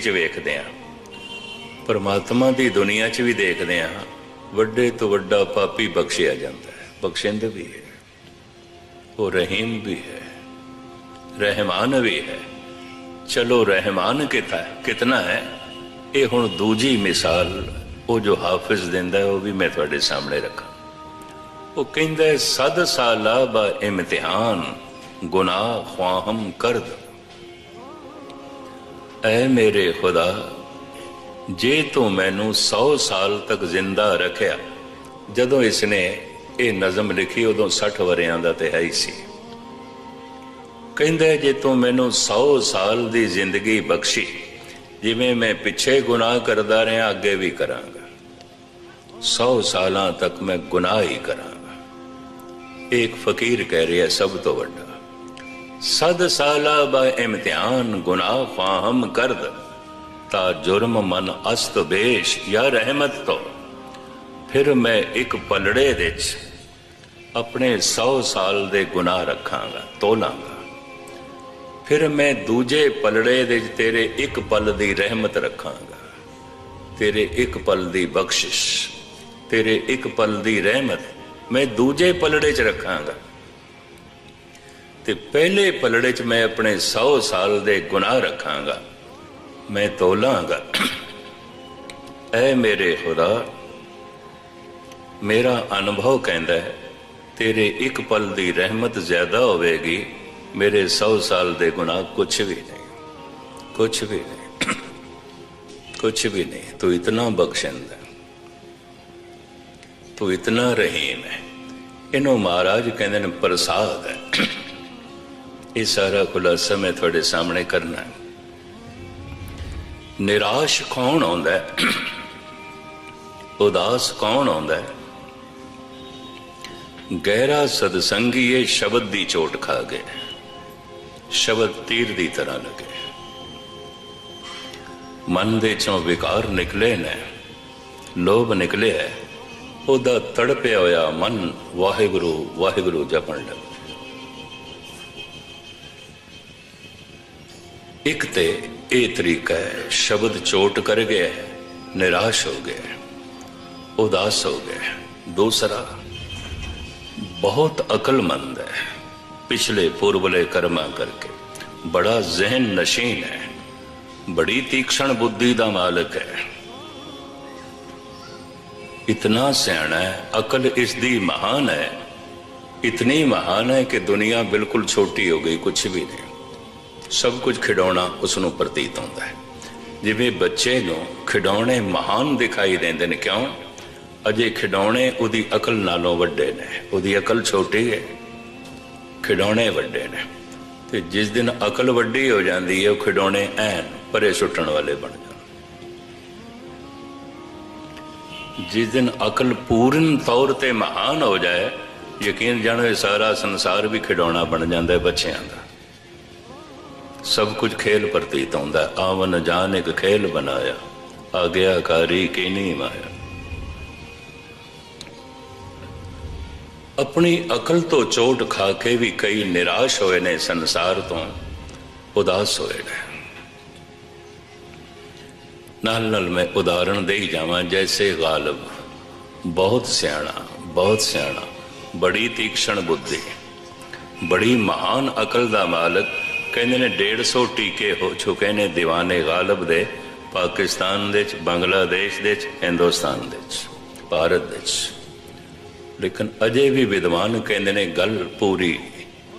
ਚ ਵੇਖਦੇ ਆ ਪਰਮਾਤਮਾ ਦੀ ਦੁਨੀਆ 'ਚ ਵੀ ਦੇਖਦੇ ਆ ਵੱਡੇ ਤੋਂ ਵੱਡਾ ਪਾਪੀ ਬਖਸ਼ਿਆ ਜਾਂਦਾ ਹੈ। ਬਖਸ਼ਿੰਦ ਵੀ ਹੈ। ਉਹ ਰਹੀਮ ਵੀ ਹੈ। ਰਹਿਮਾਨ ਵੀ ਹੈ। ਚਲੋ ਰਹਿਮਾਨ ਕਿਤਾ ਕਿਤਨਾ ਹੈ? ਇਹ ਹੁਣ ਦੂਜੀ ਮਿਸਾਲ ਉਹ ਜੋ ਹਾਫਿਜ਼ ਦਿੰਦਾ ਉਹ ਵੀ ਮੈਂ ਤੁਹਾਡੇ ਸਾਹਮਣੇ ਰੱਖਾਂ। ਉਹ ਕਹਿੰਦਾ ਸਦ ਸਾਲਾ ਬਾ ਇਮਤਿਹਾਨ, ਗੁਨਾਹ ਖਵਾਹਮ ਕਰਦ। ਐ ਮੇਰੇ ਖੁਦਾ, ਜੇ ਤੂੰ ਮੈਨੂੰ 100 ਸਾਲ ਤੱਕ ਜ਼ਿੰਦਾ ਰੱਖਿਆ, ਜਦੋਂ ਇਸਨੇ ਇਹ ਨਜ਼ਮ ਲਿਖੀ ਉਦੋਂ 60 ਵਰਿਆਂ ਦਾ ਤੇ ਹੈ ਹੀ ਸੀ। ਕਹਿੰਦਾ ਜੇ ਤੂੰ ਮੈਨੂੰ 100 ਸਾਲ ਦੀ ਜ਼ਿੰਦਗੀ ਬਖਸ਼ੀ, ਜਿਵੇਂ ਮੈਂ ਪਿੱਛੇ ਗੁਨਾਹ ਕਰਦਾ ਰਿਹਾ, ਅੱਗੇ ਵੀ ਕਰਾਂਗਾ। 100 ਸਾਲਾਂ ਤੱਕ ਮੈਂ ਗੁਨਾਹ ਹੀ ਕਰਾਂਗਾ। ਇੱਕ ਫਕੀਰ ਕਹਿ ਰਿਹਾ ਸਭ ਤੋਂ ਵੱਡਾ। ਸਦ ਸਾਲਾ ਬਾ ਇਮਤਿਹਾਨ ਗੁਨਾਹ ਫਾਹਮ ਕਰਦ, ਤਾ ਜੁਰਮ ਮਨ ਅਸਤ ਬੇਸ਼ ਜਾਂ ਰਹਿਮਤ ਤੋ। ਫਿਰ ਮੈਂ ਇੱਕ ਪਲੜੇ ਦੇ ਵਿੱਚ ਆਪਣੇ 100 ਸਾਲ ਦੇ ਗੁਨਾਹ ਰੱਖਾਂਗਾ, ਤੋਲਾਂਗਾ। ਫਿਰ ਮੈਂ ਦੂਜੇ ਪਲੜੇ ਦੇ ਤੇਰੇ ਇੱਕ ਪਲ ਦੀ ਰਹਿਮਤ ਰੱਖਾਂਗਾ, ਤੇਰੇ ਇੱਕ ਪਲ ਦੀ ਬਖਸ਼ਿਸ਼, ਤੇਰੇ ਇੱਕ ਪਲ ਦੀ ਰਹਿਮਤ ਮੈਂ ਦੂਜੇ ਪਲੜੇ 'ਚ ਰੱਖਾਂਗਾ। ਤੇ ਪਹਿਲੇ ਪਲੜੇ 'ਚ ਮੈਂ ਆਪਣੇ 100 ਸਾਲ ਦੇ ਗੁਨਾਹ ਰੱਖਾਂਗਾ, ਮੈਂ ਤੋਲਾਂਗਾ। ਐ ਮੇਰੇ ਖੁਦਾ, ਮੇਰਾ ਅਨੁਭਵ ਕਹਿੰਦਾ ਹੈ, ਤੇਰੇ ਇੱਕ ਪਲ ਦੀ ਰਹਿਮਤ ਜ਼ਿਆਦਾ ਹੋਵੇਗੀ, ਮੇਰੇ 100 ਸਾਲ ਦੇ ਗੁਨਾਹ ਕੁਛ ਵੀ ਨਹੀਂ, ਕੁਛ ਵੀ ਨਹੀਂ, ਕੁਛ ਵੀ ਨਹੀਂ, ਤੂੰ ਇਤਨਾ ਬਖਸ਼ਿੰਦਾ ਤੂੰ ਇਤਨਾ ਰਹੀਮ ਹੈ। ਇਹਨੂੰ ਮਹਾਰਾਜ ਕਹਿੰਦੇ ਨੇ ਪ੍ਰਸਾਦ ਹੈ। ਇਹ ਸਾਰਾ ਖੁਲਾਸਾ ਮੈਂ ਤੁਹਾਡੇ ਸਾਹਮਣੇ ਕਰਨਾ ਹੈ। ਨਿਰਾਸ਼ ਕੌਣ ਆਉਂਦਾ ਹੈ? ਉਦਾਸ ਕੌਣ ਆਉਂਦਾ ਹੈ? ਗਹਿਰਾ ਸਤਸੰਗੀ ਇਹ ਸ਼ਬਦ ਦੀ ਚੋਟ ਖਾ ਗਏ। ਸ਼ਬਦ ਤੀਰ ਦੀ ਤਰ੍ਹਾਂ ਲੱਗੇ। ਮਨ ਦੇ ਚੋਂ ਵਿਕਾਰ ਨਿਕਲੇ ਨੇ, ਲੋਭ ਨਿਕਲਿਆ ਉਹਦਾ ਤੜਪਿਆ ਹੋਇਆ ਮਨ ਵਾਹਿਗੁਰੂ ਵਾਹਿਗੁਰੂ ਜਪਣ ਲੱਗਾ। ਇੱਕ ਤੇ ਇਹ ਤਰੀਕਾ ਹੈ, ਸ਼ਬਦ ਚੋਟ ਕਰ ਗਿਆ ਨਿਰਾਸ਼ ਹੋ ਗਿਆ ਉਦਾਸ ਹੋ ਗਿਆ ਦੂਸਰਾ, ਬਹੁਤ ਅਕਲਮੰਦ ਹੈ, ਪਿਛਲੇ ਪੁਰਬਲੇ ਕਰਮਾਂ ਕਰਕੇ। ਬੜਾ ਜ਼ਿਹਨ ਨਸ਼ੀਨ ਹੈ, ਬੜੀ ਤੀਕਸ਼ਣ ਬੁੱਧੀ ਦਾ ਮਾਲਕ ਹੈ। ਇਤਨਾ ਸਿਆਣਾ ਹੈ, ਅਕਲ ਇਸ ਦੀ ਮਹਾਨ ਹੈ। ਇਤਨੀ ਮਹਾਨ ਹੈ ਕਿ ਦੁਨੀਆ ਬਿਲਕੁਲ ਛੋਟੀ ਹੋ ਗਈ ਕੁਝ ਵੀ ਨਹੀਂ। ਸਭ ਕੁਝ ਖਿਡੌਣਾ ਉਸ ਨੂੰ ਪ੍ਰਤੀਤ ਹੁੰਦਾ ਹੈ। ਜਿਵੇਂ ਬੱਚੇ ਨੂੰ ਖਿਡੌਣੇ ਮਹਾਨ ਦਿਖਾਈ ਦਿੰਦੇ ਨੇ, ਕਿਉਂ? ਅਜੇ ਖਿਡੌਣੇ ਉਹਦੀ ਅਕਲ ਨਾਲੋਂ ਵੱਡੇ ਨੇ, ਉਹਦੀ ਅਕਲ ਛੋਟੀ ਹੈ। ਖਿਡੌਣੇ ਵੱਡੇ ਨੇ ਤੇ ਜਿਸ ਦਿਨ ਅਕਲ ਵੱਡੀ ਹੋ ਜਾਂਦੀ ਹੈ, ਉਹ ਖਿਡੌਣੇ ਐਨ ਪਰੇ ਸੁੱਟਣ ਵਾਲੇ ਬਣ ਜਾਂਦੇ ਜਿਸ ਦਿਨ ਅਕਲ ਪੂਰਨ ਤੌਰ ਤੇ ਮਹਾਨ ਹੋ ਜਾਏ, ਯਕੀਨ ਜਾਣੋ ਇਹ ਸਾਰਾ ਸੰਸਾਰ ਵੀ ਖਿਡੌਣਾ ਬਣ ਜਾਂਦਾ ਹੈ ਬੱਚਿਆਂ ਦਾ। ਸਭ ਕੁਝ ਖੇਲ ਪ੍ਰਤੀਤ ਹੁੰਦਾ। ਆਵਨ ਜਾਨ ਇੱਕ ਖੇਲ ਬਣਾਇਆ। ਆਗਿਆਕਾਰੀ ਕੀ ਨਹੀਂ ਮਾਇਆ। ਆਪਣੀ ਅਕਲ ਤੋਂ ਚੋਟ ਖਾ ਕੇ ਵੀ ਕਈ ਨਿਰਾਸ਼ ਹੋਏ ਨੇ ਸੰਸਾਰ ਤੋਂ। ਉਦਾਸ ਹੋਏ ਨੇ। ਨਾਲ ਨਾਲ ਮੈਂ ਉਦਾਹਰਣ ਦੇ ਹੀ ਜਾਵਾਂ, ਜੈਸੇ ਗਾਲਬ। ਬਹੁਤ ਸਿਆਣਾ ਬਹੁਤ ਸਿਆਣਾ। ਬੜੀ ਤੀਕਸ਼ਣ ਬੁੱਧੀ। ਬੜੀ ਮਹਾਨ ਅਕਲ ਦਾ ਮਾਲਕ। ਕਹਿੰਦੇ ਨੇ 150 ਟੀਕੇ ਹੋ ਚੁੱਕੇ ਨੇ, ਦੀਵਾਨੇ ਗਾਲਬ ਦੇ, ਪਾਕਿਸਤਾਨ ਦੇ ਚ, ਬੰਗਲਾਦੇਸ਼ ਦੇ ਚ, ਹਿੰਦੁਸਤਾਨ ਦੇ ਚ, ਭਾਰਤ ਦੇ ਚ। ਲੇਕਿਨ ਅਜੇ ਵੀ ਵਿਦਵਾਨ ਕਹਿੰਦੇ ਨੇ ਗੱਲ ਪੂਰੀ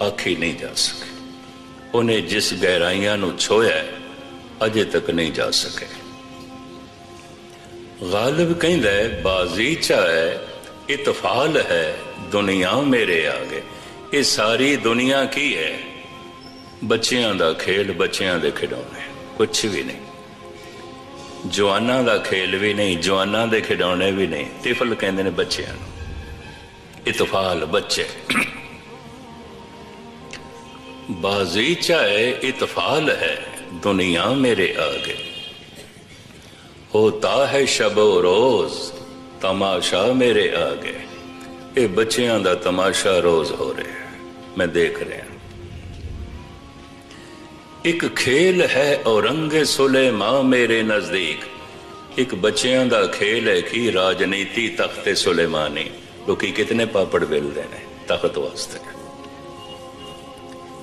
ਆਖੀ ਨਹੀਂ ਜਾ ਸਕੀ। ਉਹਨੇ ਜਿਸ ਗਹਿਰਾਈਆਂ ਨੂੰ ਛੋਇਆ ਅਜੇ ਤੱਕ ਨਹੀਂ ਜਾ ਸਕੇ ਗਾਲਬ ਕਹਿੰਦਾ ਹੈ, ਬਾਜ਼ੀ ਚਾ ਹੈ, ਇਤਫਾਲ ਹੈ, ਦੁਨੀਆ ਮੇਰੇ ਆਗੇ। ਇਹ ਸਾਰੀ ਦੁਨੀਆ ਕੀ ਹੈ? ਬੱਚਿਆਂ ਦਾ ਖੇਲ ਬੱਚਿਆਂ ਦੇ ਖਿਡੌਣੇ ਕੁਝ ਵੀ ਨਹੀਂ। ਜਵਾਨਾਂ ਦਾ ਖੇਲ ਵੀ ਨਹੀਂ, ਜਵਾਨਾਂ ਦੇ ਖਿਡੌਣੇ ਵੀ ਨਹੀਂ, ਤਿਫਲ ਕਹਿੰਦੇ ਨੇ ਬੱਚਿਆਂ ਨੂੰ। ਇਤਫਾਲ ਬੱਚੇ। ਬਾਜ਼ੀ ਚਾਹੇ ਇਤਫਾਲ ਹੈ, ਦੁਨੀਆ ਮੇਰੇ ਆਗੇ। ਹੋਤਾ ਹੈ ਸ਼ਬੋ ਰੋਜ਼, ਤਮਾਸ਼ਾ ਮੇਰੇ ਆਗੇ। ਇਹ ਬੱਚਿਆਂ ਦਾ ਤਮਾਸ਼ਾ ਰੋਜ਼ ਹੋ ਰਿਹਾ ਮੈਂ ਦੇਖ ਰਿਹਾ ਇੱਕ ਖੇਲ ਹੈ ਔਰੰਗੇ ਸੁਲੇਮਾਂ ਮੇਰੇ ਨਜ਼ਦੀਕ। ਇੱਕ ਬੱਚਿਆਂ ਦਾ ਖੇਲ ਹੈ ਕਿ ਰਾਜਨੀਤੀ ਤਖਤੇ ਸੁਲੇਮਾਨੀ ਲੋਕੀ ਕਿਤਨੇ ਪਾਪੜ ਵੇਲਦੇ ਨੇ ਤਖਤ ਵਾਸਤੇ।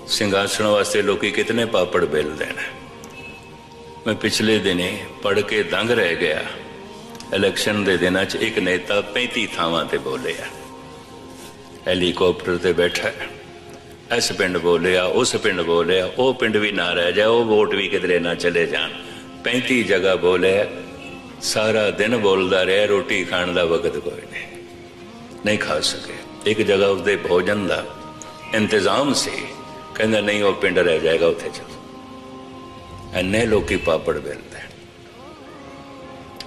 ਸਿੰਘਾਸਣ ਵਾਸਤੇ ਲੋਕੀ ਕਿਤਨੇ ਪਾਪੜ ਵੇਲਦੇ ਨੇ। ਮੈਂ ਪਿਛਲੇ ਦਿਨੇ ਪੜ ਕੇ ਦੰਗ ਰਹਿ ਗਿਆ। ਇਲੈਕਸ਼ਨ ਦੇ ਦਿਨਾਂ 'ਚ ਇੱਕ ਨੇਤਾ 35 ਥਾਵਾਂ ਤੇ ਬੋਲਿਆ। ਹੈਲੀਕਾਪਟਰ ਤੇ ਬੈਠਾ। ਹੈ। ਇਸ ਪਿੰਡ ਬੋਲਿਆ, ਉਸ ਪਿੰਡ ਬੋਲਿਆ, ਉਹ ਪਿੰਡ ਵੀ ਨਾ ਰਹਿ ਜਾਏ, ਉਹ ਵੋਟ ਵੀ ਕਿਧਰੇ ਨਾ ਚਲੇ ਜਾਣ। 35 ਜਗ੍ਹਾ ਬੋਲਿਆ, ਸਾਰਾ ਦਿਨ ਬੋਲਦਾ ਰਿਹਾ, ਰੋਟੀ ਖਾਣ ਦਾ ਵਕਤ ਕੋਈ ਨਹੀਂ ਨਹੀਂ ਖਾ ਸਕੇ ਇੱਕ ਜਗ੍ਹਾ ਉਸਦੇ ਭੋਜਨ ਦਾ ਇੰਤਜ਼ਾਮ ਸੀ, ਕਹਿੰਦਾ ਨਹੀਂ, ਉਹ ਪਿੰਡ ਰਹਿ ਜਾਏਗਾ, ਉੱਥੇ ਚਲ। ਐਨੇ ਲੋਕੀ ਪਾਪੜ ਵੇਲਦੇ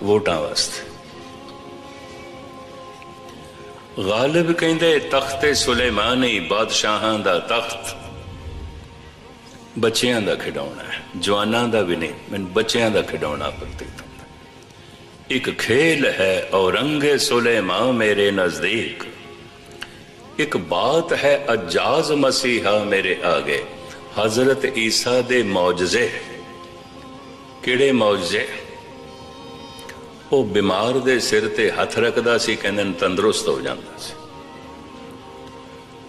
ਵੋਟਾਂ ਵਾਸਤੇ। ਗਾਲਿਬ ਕਹਿੰਦੇ ਤਖਤੇ ਸੁਲੇਮਾਨੀ ਬਾਦਸ਼ਾਹਾਂ ਦਾ ਤਖਤ ਬੱਚਿਆਂ ਦਾ ਖਿਡੌਣਾ ਹੈ ਜਵਾਨਾਂ ਦਾ ਵੀ ਨਹੀਂ ਮੈਨੂੰ ਬੱਚਿਆਂ ਦਾ ਖਿਡੌਣਾ ਪ੍ਰਤੀਤ ਹੁੰਦਾ ਇੱਕ ਖੇਲ ਹੈ ਔਰੰਗੇ ਸੁਲੇਮਾਨ ਮੇਰੇ ਨਜ਼ਦੀਕ ਇੱਕ ਬਾਤ ਹੈ ਅਜਾਜ਼ ਮਸੀਹਾ ਮੇਰੇ ਆਗੇ ਹਜ਼ਰਤ ਈਸਾ ਦੇ ਮੌਜਜ਼ੇ ਕਿਹੜੇ ਮੌਜਜ਼ੇ ਉਹ ਬਿਮਾਰ ਦੇ ਸਿਰ ਤੇ ਹੱਥ ਰੱਖਦਾ ਸੀ, ਕਹਿੰਦੇ ਨੇ ਤੰਦਰੁਸਤ ਹੋ ਜਾਂਦਾ ਸੀ।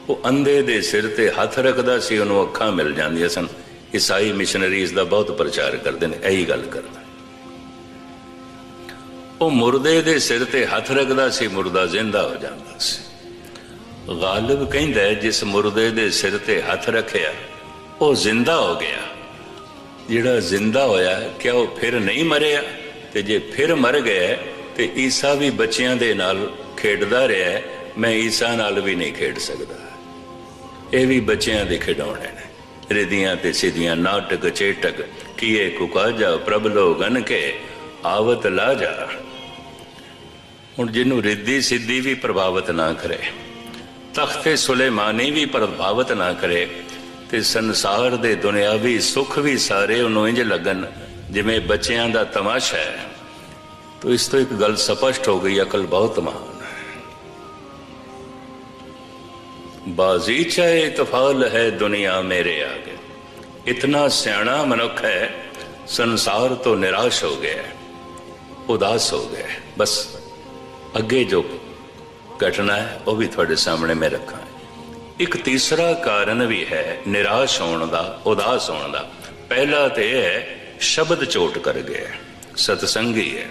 ਉਹ ਅੰਧੇ ਦੇ ਸਿਰ ਤੇ ਹੱਥ ਰੱਖਦਾ ਸੀ, ਉਹਨੂੰ ਅੱਖਾਂ ਮਿਲ ਜਾਂਦੀਆਂ ਸਨ। ਈਸਾਈ ਮਿਸ਼ਨਰੀਜ਼ ਦਾ ਬਹੁਤ ਪ੍ਰਚਾਰ ਕਰਦੇ ਨੇ, ਇਹੀ ਗੱਲ ਕਰਦਾ ਉਹ ਮੁਰਦੇ ਦੇ ਸਿਰ ਤੇ ਹੱਥ ਰੱਖਦਾ ਸੀ, ਮੁਰਦਾ ਜ਼ਿੰਦਾ ਹੋ ਜਾਂਦਾ ਸੀ। ਗਾਲਿਬ ਕਹਿੰਦਾ, ਜਿਸ ਮੁਰਦੇ ਦੇ ਸਿਰ ਤੇ ਹੱਥ ਰੱਖਿਆ, ਉਹ ਜ਼ਿੰਦਾ ਹੋ ਗਿਆ। ਜਿਹੜਾ ਜ਼ਿੰਦਾ ਹੋਇਆ, ਕਿਆ ਉਹ ਫਿਰ ਨਹੀਂ ਮਰਿਆ? ਤੇ ਜੇ ਫਿਰ ਮਰ ਗਿਆ ਤੇ ਈਸਾ ਵੀ ਬੱਚਿਆਂ ਦੇ ਨਾਲ ਖੇਡਦਾ ਰਿਹਾ, ਮੈਂ ਈਸਾ ਨਾਲ ਵੀ ਨਹੀਂ ਖੇਡ ਸਕਦਾ। ਇਹ ਵੀ ਬੱਚਿਆਂ ਦੇ ਖਿਡੌਣੇ ਨੇ। ਰਿਧੀਆਂ ਤੇ ਸਿੱਧੀਆਂ, ਨਾਟਕ, ਚੇਟਕ, ਕੀਏ ਕੁਕਾਜਾ ਪ੍ਰਭ ਲੋਗਨ ਕੇ, ਆਵਤ ਲਾ ਜਾ। ਹੁਣ ਜਿਹਨੂੰ ਰਿੱਧੀ ਸਿੱਧੀ ਵੀ ਪ੍ਰਭਾਵਿਤ ਨਾ ਕਰੇ, ਤਖਤੇ ਸੁਲੇਮਾਨੀ ਵੀ ਪ੍ਰਭਾਵਿਤ ਨਾ ਕਰੇ, ਤੇ ਸੰਸਾਰ ਦੇ ਦੁਨਿਆਵੀ ਸੁੱਖ ਵੀ ਸਾਰੇ ਉਹਨੂੰ ਇੰਜ ਲੱਗਣ ਜਿਵੇਂ ਬੱਚਿਆਂ ਦਾ ਤਮਾਸ਼ਾ ਹੈ, ਤੋ ਇਸ ਤੋਂ ਇੱਕ ਗੱਲ ਸਪਸ਼ਟ ਹੋ ਗਈ, ਅਕਲ ਬਹੁਤ ਮਹਾਨ ਹੈ। ਬਾਜ਼ੀ ਚਾਹੇ ਤਫਾਲ ਹੈ ਦੁਨੀਆ ਮੇਰੇ ਆਗੇ। ਇਤਨਾ ਸਿਆਣਾ ਮਨੁੱਖ ਹੈ, ਸੰਸਾਰ ਤੋਂ ਨਿਰਾਸ਼ ਹੋ ਗਿਆ ਉਦਾਸ ਹੋ ਗਿਆ ਬਸ ਅੱਗੇ ਜੋ ਘਟਨਾ ਹੈ, ਉਹ ਵੀ ਤੁਹਾਡੇ ਸਾਹਮਣੇ ਮੈਂ ਰੱਖਾਂ। ਇੱਕ ਤੀਸਰਾ ਕਾਰਨ ਵੀ ਹੈ ਨਿਰਾਸ਼ ਹੋਣ ਦਾ, ਉਦਾਸ ਹੋਣ ਦਾ। ਪਹਿਲਾ ਤੇ ਇਹ ਹੈ ਸ਼ਬਦ ਚੋਟ ਕਰ ਗਿਆ, ਸਤਸੰਗੀ ਹੈ।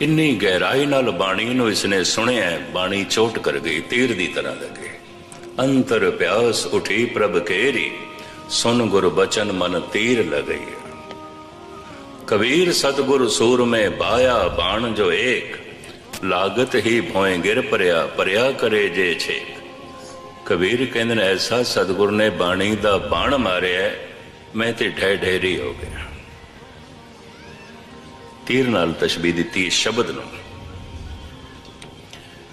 ਇੰਨੀ ਗਹਿਰਾਈ ਨਾਲ ਬਾਣੀ ਨੂੰ ਇਸਨੇ ਸੁਣਿਆ, ਬਾਣੀ ਚੋਟ ਕਰ ਗਈ, ਤੀਰ ਦੀ ਤਰ੍ਹਾਂ ਲੱਗੇ। ਅੰਤਰ ਪਿਆਸ ਉਠੀ ਪ੍ਰਭ ਕੇਰੀ, ਸੁਨ ਗੁਰ ਬਚਨ ਮਨ ਤੀਰ ਲਗਈ ਕਬੀਰ ਸਤਗੁਰ ਸੂਰ ਮੈਂ ਬਾਇਆ ਬਾਣ ਜੋ ਏਕ, ਲਾਗਤ ਹੀ ਭੋਏ ਗਿਰ ਪਰਿਆ ਪਰਿਆ ਕਰੇ ਜੇ ਛੇਕ। ਕਬੀਰ ਕਹਿੰਦੇ ਨੇ ਐਸਾ ਸਤਗੁਰ ਨੇ ਬਾਣੀ ਦਾ ਬਾਣ ਮਾਰਿਆ ਮੈਂ ਤੇ ਢਹਿ ਢੇਰੀ ਹੋ ਗਿਆ। ਤੀਰ ਨਾਲ ਤਸ਼ਬੀਹ ਦਿੱਤੀ ਹੈ ਸ਼ਬਦ ਨੂੰ।